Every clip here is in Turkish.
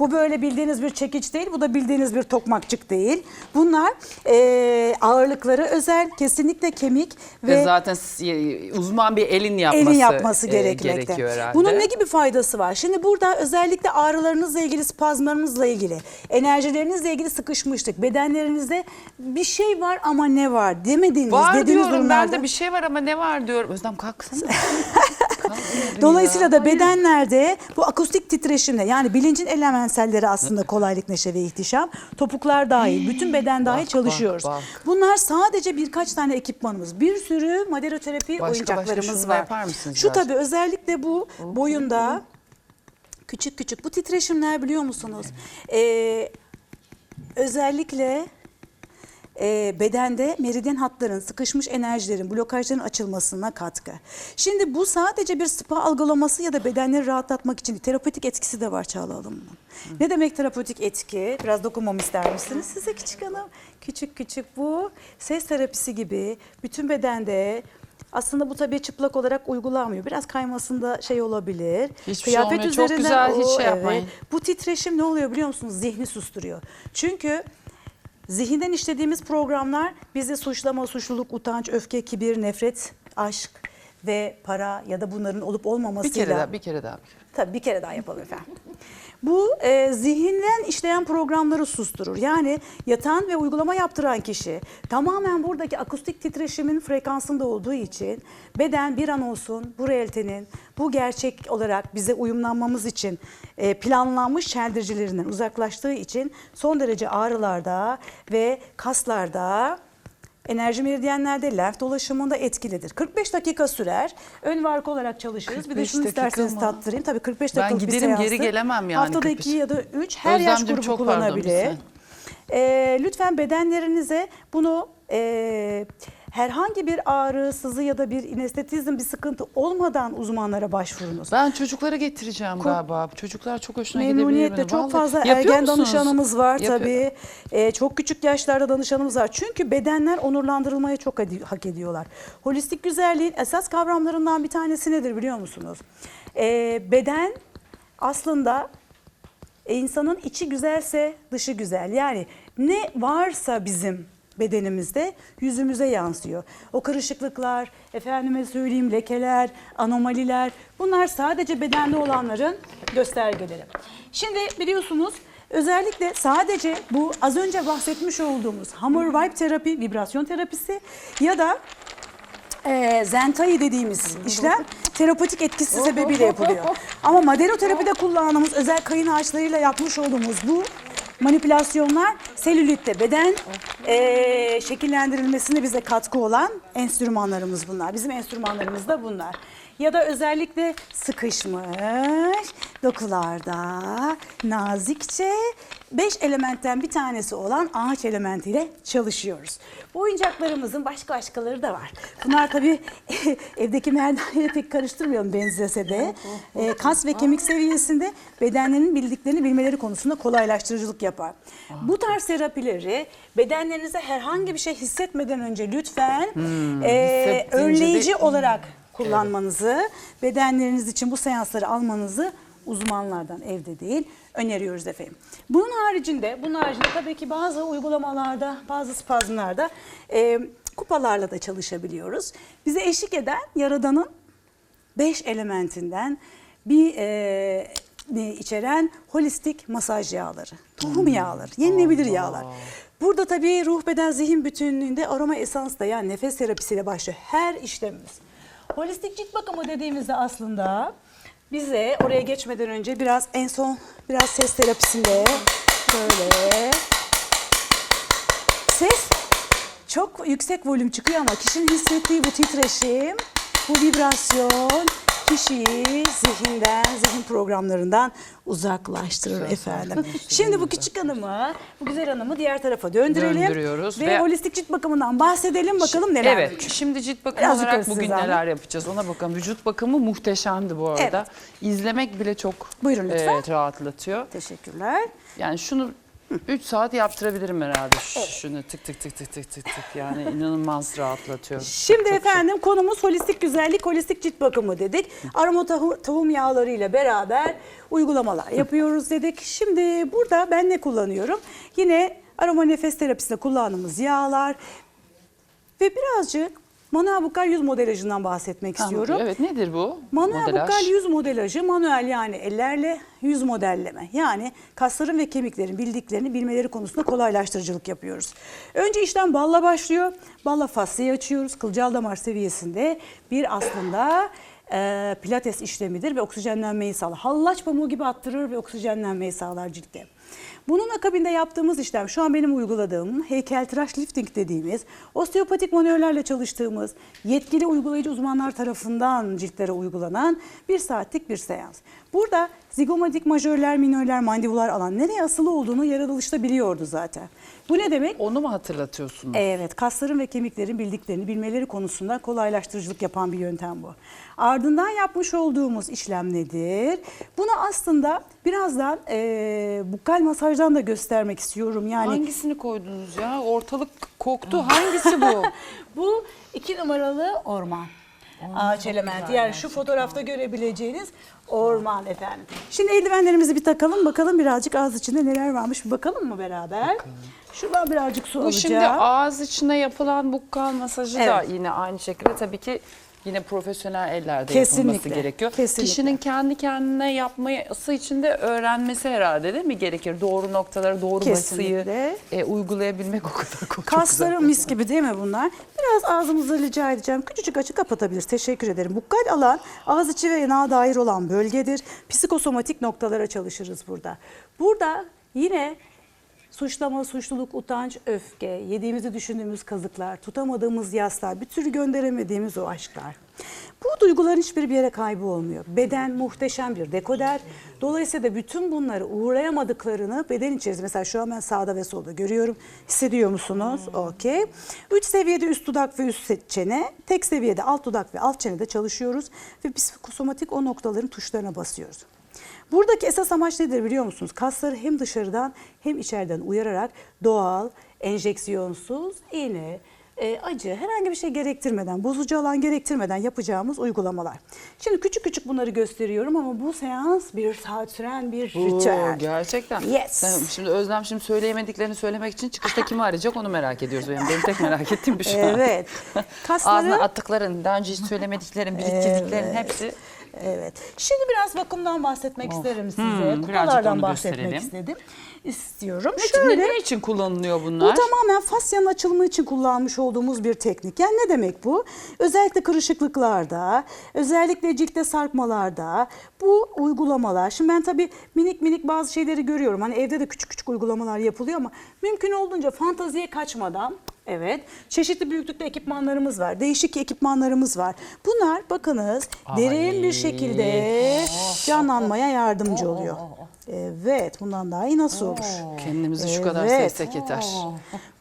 Bu böyle bildiğiniz bir çekiç değil. Bu da bildiğiniz bir tokmakçık değil. Bunlar e, ağırlıkları özel. Kesinlikle kemik Ve, ve zaten s- uzman bir elin yapması, elin yapması e, gerekmekte. gerekiyor herhalde. Bunun ne gibi faydası var? Şimdi burada özellikle ağrılarınızla ilgili, spazmlarınızla ilgili, enerjilerinizle ilgili sıkışmıştık. Bedenlerinizde bir şey var ama ne var demediğiniz, Var dediğiniz diyorum durumlarda. ben de bir şey var ama ne var diyorum. Özlem kalksana. Dolayısıyla da bedenlerde bu akustik titreşimle yani bilincin elemenselleri aslında kolaylık, neşe ve ihtişam. Topuklar dahil, bütün beden dahil Bak, çalışıyoruz. bak, Bunlar sadece birkaç tane ekipmanımız. Bir sürü maderoterapi Başka, oyuncaklarımız şunu da var. yapar mısınız Şu biraz? tabii özellikle bu boyunda küçük küçük bu titreşimler biliyor musunuz? Ee, özellikle e, bedende meridyen hatların, sıkışmış enerjilerin, blokajların açılmasına katkı. Şimdi bu sadece bir spa algılaması ya da bedenleri rahatlatmak için değil, terapötik etkisi de var Çağla Hanım'ın. Ne demek terapötik etki? Biraz dokunmamı ister misiniz? Size küçük hanım. Küçük küçük bu ses terapisi gibi bütün bedende aslında bu tabii çıplak olarak uygulanmıyor. Biraz kaymasında şey olabilir. Hiçbir şey olmuyor. Çok güzel, hiç şey yapmayın. Bu titreşim ne oluyor biliyor musunuz? Zihni susturuyor. Çünkü zihinden işlediğimiz programlar bizi suçlama, suçluluk, utanç, öfke, kibir, nefret, aşk ve para ya da bunların olup Bir olmamasıyla... kere daha, bir kere daha. Tabii bir kere daha yapalım efendim. Bu e, zihinden işleyen programları susturur. Yani yatan ve uygulama yaptıran kişi tamamen buradaki akustik titreşimin frekansında olduğu için beden bir an olsun bu realitenin, bu gerçek olarak bize uyumlanmamız için e, planlanmış çeldiricilerinden uzaklaştığı için son derece ağrılarda ve kaslarda Enerji meridyenlerde lenf dolaşımında etkilidir. 45 dakika sürer. Ön ve arka olarak çalışırız. Bir de 45 şunu dakika isterseniz mı? tattırayım. Tabii 45 Ben dakikalık bir giderim, seanstır. geri gelemem yani Haftada 45. 2 ya da 3 her yaş Özlemcim, grubu çok pardon, kullanabilir. sen. Ee, lütfen bedenlerinize bunu e, herhangi bir ağrı, sızı ya da bir inestetizm bir sıkıntı olmadan uzmanlara başvurunuz. Ben çocuklara getireceğim galiba. Çocuklar çok hoşuna gidebilir. Memnuniyetle çok Vallahi. fazla Yapıyor ergen musunuz? danışanımız var Yapıyor- tabii. Ee, çok küçük yaşlarda danışanımız var. Çünkü bedenler onurlandırılmayı çok hak ediyorlar. Holistik güzelliğin esas kavramlarından bir tanesi nedir biliyor musunuz? Ee, beden aslında insanın içi güzelse dışı güzel. Yani ne varsa bizim bedenimizde yüzümüze yansıyor. O kırışıklıklar, efendime söyleyeyim lekeler, anomaliler bunlar sadece bedende olanların göstergeleri. Şimdi biliyorsunuz özellikle sadece bu az önce bahsetmiş olduğumuz hammer vibe terapi, vibrasyon terapisi ya da e, zentai dediğimiz işlem terapotik etkisi sebebiyle yapılıyor. Ama maderoterapide kullandığımız özel kayın ağaçlarıyla yapmış olduğumuz bu manipülasyonlar selülitte beden e, şekillendirilmesine bize katkı olan enstrümanlarımız bunlar. Bizim enstrümanlarımız da bunlar. Ya da özellikle sıkışmış dokularda nazikçe beş elementten bir tanesi olan ağaç elementiyle çalışıyoruz. Bu oyuncaklarımızın başka başkaları da var. Bunlar tabii evdeki merdaneyle pek karıştırmayalım benzese de. Ee, kas ve kemik seviyesinde bedenlerinin bildiklerini bilmeleri konusunda kolaylaştırıcılık yapar. Bu tarz terapileri bedenlerinize herhangi bir şey hissetmeden önce lütfen e, Hmm, de- önleyici olarak kullanmanızı, bedenleriniz için bu seansları almanızı uzmanlardan evde değil öneriyoruz efendim. Bunun haricinde, bunun haricinde tabii ki bazı uygulamalarda, bazı spazmlarda e, kupalarla da çalışabiliyoruz. Bize eşlik eden Yaradan'ın beş elementinden bir e, içeren holistik masaj yağları, tohum yağları, yenilebilir yağlar. Burada tabii ruh, beden, zihin bütünlüğünde aroma esans da yani nefes terapisiyle başlıyor her işlemimiz. Holistik cilt bakımı dediğimizde aslında bize oraya geçmeden önce biraz en son biraz ses terapisinde böyle. Ses çok yüksek volüm çıkıyor ama kişinin hissettiği bu titreşim, bu vibrasyon kişiyi zihinden, zihin programlarından uzaklaştırır efendim. Şimdi bu küçük hanımı, bu güzel hanımı diğer tarafa döndürelim. Döndürüyoruz Ve, ve- holistik cilt bakımından bahsedelim bakalım neler Evet, mümkün. şimdi cilt bakımı Biraz olarak bugün zahmet. neler yapacağız ona bakalım. Vücut bakımı muhteşemdi bu arada. İzlemek bile çok Buyurun lütfen. e, rahatlatıyor. Teşekkürler. Yani şunu 3 saat yaptırabilirim herhalde. Şunu tık tık tık tık tık tık tık yani inanılmaz rahatlatıyor. Şimdi Çok- efendim konumuz holistik güzellik, holistik cilt bakımı dedik. Aroma tahu- tohum yağları ile beraber uygulamalar yapıyoruz dedik. Şimdi burada ben ne kullanıyorum? Yine aroma nefes terapisinde kullandığımız yağlar ve birazcık manuel bukal yüz modelajından bahsetmek Tamam, istiyorum. Evet nedir bu? Manuel Modelaj. bukal yüz modelajı, manuel yani ellerle yüz modelleme. Yani kasların ve kemiklerin bildiklerini bilmeleri konusunda kolaylaştırıcılık yapıyoruz. Önce işlem balla başlıyor. Balla fasciayı açıyoruz. Kılcal damar seviyesinde bir aslında e, pilates işlemidir ve oksijenlenmeyi sağlar. Hallaç pamuğu gibi attırır ve oksijenlenmeyi sağlar ciltte. Bunun akabinde yaptığımız işlem şu an benim uyguladığım heykeltıraş lifting dediğimiz osteopatik manuellerle çalıştığımız yetkili uygulayıcı uzmanlar tarafından ciltlere uygulanan bir saatlik bir seans. Burada zigomatik majörler, minörler, mandibular alan nereye asılı olduğunu yaratılışta biliyordu zaten. Bu ne demek? Onu mu hatırlatıyorsunuz? Evet, kasların ve kemiklerin bildiklerini bilmeleri konusunda kolaylaştırıcılık yapan bir yöntem bu. Ardından yapmış olduğumuz işlem nedir? Bunu aslında birazdan eee bukal masajdan da göstermek istiyorum. Yani Hangisini koydunuz ya? Ortalık koktu. Hangisi bu? bu iki numaralı orman. Ağaç elementi. Yani şu fotoğrafta görebileceğiniz orman efendim. Şimdi eldivenlerimizi bir takalım bakalım birazcık ağız içinde neler varmış bir bakalım mı beraber? Şuradan birazcık su Bu alacağım. şimdi ağız içine yapılan bukkal masajı da Evet. yine aynı şekilde tabii ki yine profesyonel ellerde Kesinlikle, yapılması gerekiyor. kesinlikle. Kişinin kendi kendine yapması için de öğrenmesi herhalde değil mi gerekir? Doğru noktaları, doğru Kesinlikle. basıyı e, uygulayabilmek o kadar çok, Kasları mis gibi değil mi bunlar? Biraz ağzımızı rica edeceğim. Küçücük açık kapatabiliriz. Teşekkür ederim. Bukkal alan ağız içi ve yanağa dair olan bölgedir. Psikosomatik noktalara çalışırız burada. Burada yine suçlama, suçluluk, utanç, öfke, yediğimizi düşündüğümüz kazıklar, tutamadığımız yaslar, bir türlü gönderemediğimiz o aşklar. Bu duyguların hiçbir bir yere kaybı olmuyor. Beden muhteşem bir dekoder. Dolayısıyla da bütün bunları uğrayamadıklarını beden içerisinde mesela şu an ben sağda ve solda görüyorum. Hissediyor musunuz? Okey. Üç seviyede üst dudak ve üst çene, tek seviyede alt dudak ve alt çenede çalışıyoruz ve psikosomatik o noktaların tuşlarına basıyoruz. Buradaki esas amaç nedir biliyor musunuz? Kasları hem dışarıdan hem içeriden uyararak doğal, enjeksiyonsuz, iğne, e, acı herhangi bir şey gerektirmeden, bozucu alan gerektirmeden yapacağımız uygulamalar. Şimdi küçük küçük bunları gösteriyorum ama bu seans bir saat süren bir Oo, ritüel. gerçekten. Yes. Sen- Şimdi Özlem şimdi söyleyemediklerini söylemek için çıkışta kimi arayacak onu merak ediyoruz. Benim, benim tek merak ettiğim bir şey. Evet. Kasları Ağzına attıkların, daha önce hiç söylemediklerin, biriktirdiklerin hepsi Evet. Şimdi biraz vakumdan bahsetmek isterim size. Hmm, Kupalardan bahsetmek gösterelim. istedim. İstiyorum. Ne, Şöyle. ne için kullanılıyor Bu bunlar? tamamen fasyanın açılımı için kullanmış olduğumuz bir teknik. Yani ne demek bu? Özellikle kırışıklıklarda, özellikle ciltte sarkmalarda bu uygulamalar. Şimdi ben tabii minik minik bazı şeyleri görüyorum. Hani evde de küçük küçük uygulamalar yapılıyor ama mümkün olduğunca fantaziye kaçmadan Evet. Çeşitli büyüklükte ekipmanlarımız var. Değişik ekipmanlarımız var. Bunlar bakınız derin bir şekilde canlanmaya yardımcı oluyor. Evet. Bundan daha iyi nasıl olur? Kendimizi şu kadar Evet. sevsek yeter.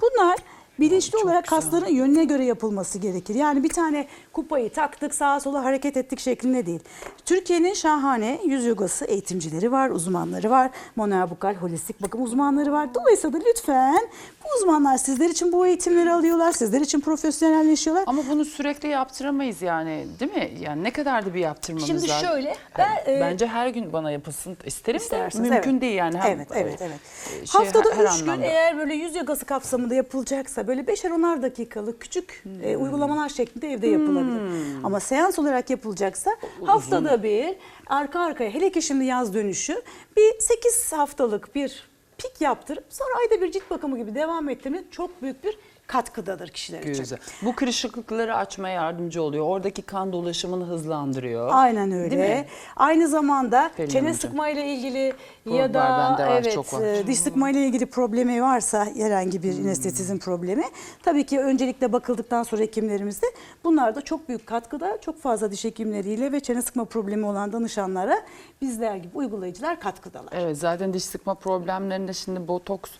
Bunlar bilinçli olarak kasların yönüne göre yapılması gerekir. Yani bir tane kupayı taktık sağa sola hareket ettik şeklinde değil. Türkiye'nin şahane yüz yogası eğitimcileri var, uzmanları var. Manuel Bukal holistik bakım uzmanları var. Dolayısıyla da lütfen bu uzmanlar sizler için bu eğitimleri alıyorlar. Sizler için profesyonelleşiyorlar. Ama bunu sürekli yaptıramayız yani değil mi? Yani ne kadar da bir yaptırmamız Şimdi lazım. şöyle, ben, e, Bence her gün bana yapılsın isterim de mümkün evet. değil yani. Hem, evet, evet, evet. e, şey, Haftada her üç gün anlamda. eğer böyle yüz yogası kapsamında yapılacaksa böyle beşer onar dakikalık küçük e, Hmm. uygulamalar şeklinde evde yapılabilir. Ama seans olarak yapılacaksa haftada bir arka arkaya hele ki şimdi yaz dönüşü bir 8 haftalık bir pik yaptırıp sonra ayda bir cilt bakımı gibi devam ettirmek çok büyük bir katkıdadır kişiler için. Güzel. Bu kırışıklıkları açmaya yardımcı oluyor. Oradaki kan dolaşımını hızlandırıyor. Aynen Değil öyle. mi? Aynı zamanda Pelin çene Hanımcığım. sıkma ile ilgili Var, ya da bende var, evet çok var. e, diş sıkma ile ilgili problemi varsa herhangi bir Hmm. inestetizm problemi tabii ki öncelikle bakıldıktan sonra hekimlerimizde bunlar da çok büyük katkıda çok fazla diş hekimleriyle ve çene sıkma problemi olan danışanlara bizler gibi uygulayıcılar katkıdalar. Evet zaten diş sıkma problemlerinde şimdi botoks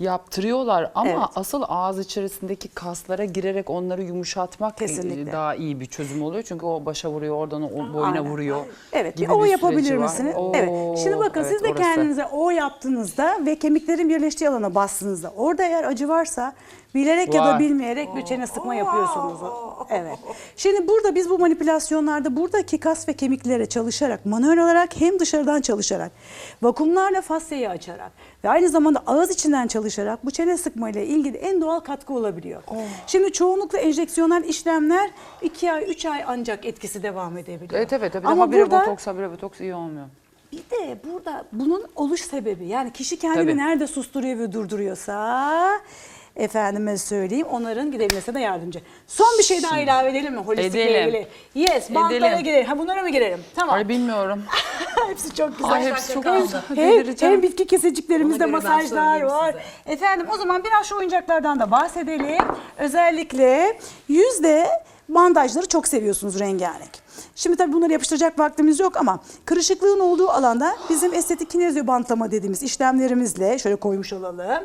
Yaptırıyorlar ama Evet. asıl ağız içerisindeki kaslara girerek onları yumuşatmak e, Kesinlikle. daha iyi bir çözüm oluyor. Çünkü o başa vuruyor, oradan o boyuna Aynen. vuruyor. Evet, gibi o yapabilir misiniz? Oo, evet. Şimdi bakın evet, siz de orası. kendinize o yaptığınızda ve kemiklerin birleştiği alana bastığınızda orada eğer acı varsa bilerek ya da Var. bilmeyerek bir çene sıkma yapıyorsunuz. Evet. Şimdi burada biz bu manipülasyonlarda buradaki kas ve kemiklere çalışarak manuel olarak hem dışarıdan çalışarak vakumlarla fasyayı açarak ve aynı zamanda ağız içinden çalışarak bu çene sıkma ile ilgili en doğal katkı olabiliyor. Şimdi çoğunlukla enjeksiyonel işlemler 2 ay 3 ay ancak etkisi devam edebiliyor. Evet evet. Bir de Ama habire burada botoks, habire botoks iyi olmuyor. bir de burada bunun oluş sebebi yani kişi kendini Tabii. nerede susturuyor ve durduruyorsa efendime söyleyeyim onların gidebilmesine de yardımcı. Son bir şey daha ilave edelim mi holistikle Edelim. ilgili? Yes, bantlara Edelim. girelim. Ha bunlara mı girelim? Tamam. Ay bilmiyorum. hepsi çok güzel. Ay hepsi çok hem, güzel. hem, Delireceğim. hem bitki keseciklerimizde Ona göre ben masajlar söyleyeyim var. Efendim o zaman biraz şu oyuncaklardan da bahsedelim. Özellikle yüzde bandajları çok seviyorsunuz rengarenk. Şimdi tabii bunları yapıştıracak vaktimiz yok ama kırışıklığın olduğu alanda bizim estetik kinezyo bantlama dediğimiz işlemlerimizle şöyle koymuş olalım.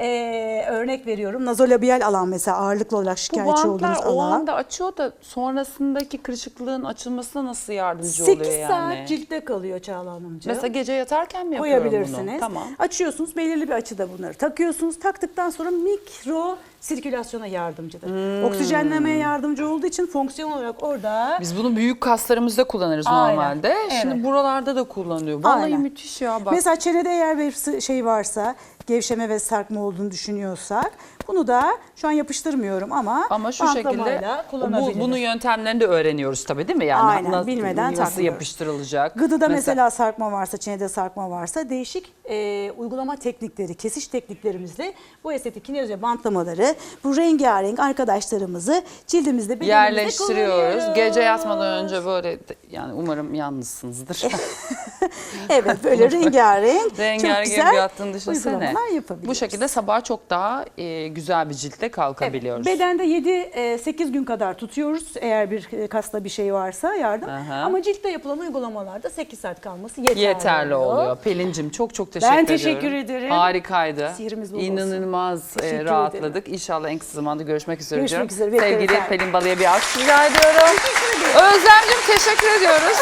Ee, örnek veriyorum nazolabiyal alan mesela ağırlıklı olarak Bu şikayetçi olduğunuz o alan. anda açıyor da sonrasındaki kırışıklığın açılmasına nasıl yardımcı 8 oluyor yani? saat ciltte kalıyor Çağla Hanımcığım. Mesela gece yatarken mi yapıyorum koyabilirsiniz. bunu? Tamam. Açıyorsunuz belirli bir açıda bunları takıyorsunuz. Taktıktan sonra mikro sirkülasyona yardımcıdır. Hmm. Oksijenlemeye yardımcı olduğu için fonksiyon olarak orada Biz bunu büyük kaslarımızda kullanırız Aynen. normalde. Şimdi Evet. buralarda da kullanılıyor. Vallahi Aynen. müthiş ya bak. Mesela çenede eğer bir şey varsa, gevşeme ve sarkma olduğunu düşünüyorsak bunu da şu an yapıştırmıyorum ama Ama şu şekilde bu, bunun yöntemlerini de öğreniyoruz tabii değil mi? Yani Aynen, nasıl, bilmeden nasıl yapıştırılacak? Gıdıda mesela, sarkma varsa, çenede sarkma varsa değişik e, uygulama teknikleri, kesiş tekniklerimizle bu estetik kinezyo bantlamaları, bu rengarenk arkadaşlarımızı cildimizde bedenimizde yerleştiriyoruz. kullanıyoruz. Gece yatmadan önce böyle de- yani umarım yalnızsınızdır. Evet böyle rengarenk, çok Rengarenk güzel gibi yattığını düşünsene. Bu şekilde sabah çok daha e, güzel bir ciltte kalkabiliyoruz. Bedende 7-8 gün kadar tutuyoruz eğer bir e, kasta bir şey varsa yardım. Aha. Ama ciltte yapılan uygulamalarda 8 saat kalması yeterli, Yeterli oluyor. Pelin'cim çok çok teşekkür Ben ediyorum. teşekkür ederim. Harikaydı. Sihrimiz bol olsun. İnanılmaz e, rahatladık. İnşallah en kısa zamanda görüşmek üzere Görüşmek üzere, Sevgili. Pelin Balı'ya bir alkış rica ediyorum. Özlemcim teşekkür ediyoruz.